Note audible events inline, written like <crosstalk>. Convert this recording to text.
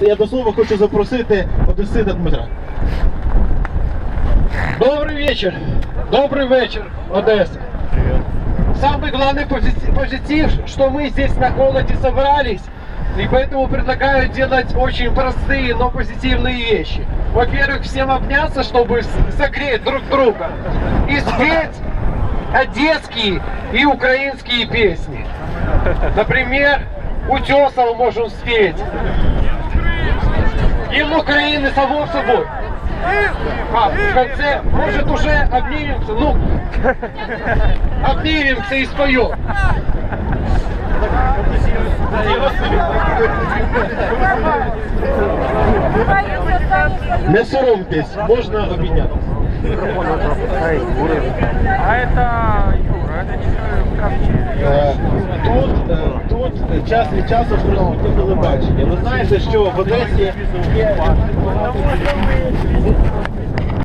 Я до слова хочу запросити Одесита Дмитра. Добрый вечер. Добрый вечер, Одесса. Самый главный пози- позитив, что мы здесь на холоде собрались, и поэтому предлагаю делать очень простые, но позитивные вещи. Во-первых, всем обняться, чтобы согреть друг друга и спеть одесские и украинские песни. Например, Утесова можем спеть. Само собой. А, в конце, может, уже обнимемся, ну, <laughs> обнимемся и споем. Не соромтесь, можна обійнятися. А это Юра, это не ковчег. Е, Тут, тут час від часу присутнє телебачення. Ви знаєте, що в Одесі є багато